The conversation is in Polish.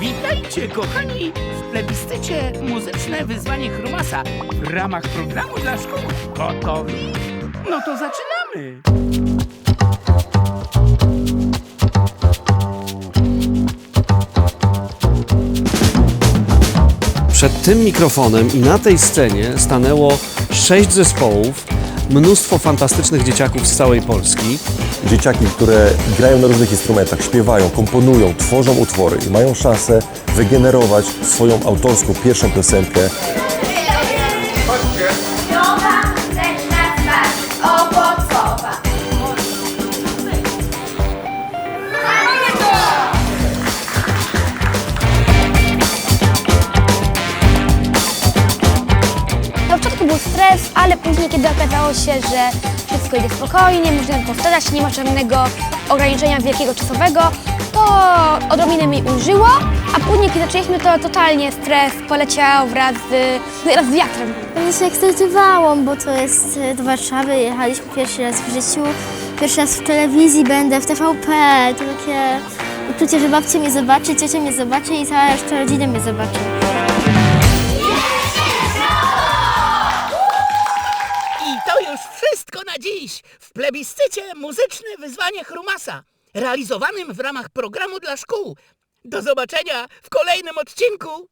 Witajcie, kochani, w plebiscycie Muzyczne Wyzwanie Chrumasa w ramach programu dla szkół. Gotowi? No to zaczynamy! Przed tym mikrofonem i na tej scenie stanęło sześć zespołów, mnóstwo fantastycznych dzieciaków z całej Polski. Dzieciaki, które grają na różnych instrumentach, śpiewają, komponują, tworzą utwory i mają szansę wygenerować swoją autorską pierwszą piosenkę. Był stres, ale później, kiedy okazało się, że wszystko idzie spokojnie, możemy powtarzać, nie ma żadnego ograniczenia wielkiego czasowego, to odrobinę mi ulżyło, a później, kiedy zaczęliśmy, to totalnie stres poleciał wraz z, wraz z wiatrem. Bardzo się ekscytowałam, bo to jest e, do Warszawy, jechaliśmy pierwszy raz w życiu. Pierwszy raz w telewizji będę, w TVP, to takie uczucie, że babcia mnie zobaczy, ciocia mnie zobaczy i cała reszta rodziny mnie zobaczy. Na dziś w plebiscycie Muzyczne Wyzwanie Chrumasa, realizowanym w ramach programu dla szkół. Do zobaczenia w kolejnym odcinku.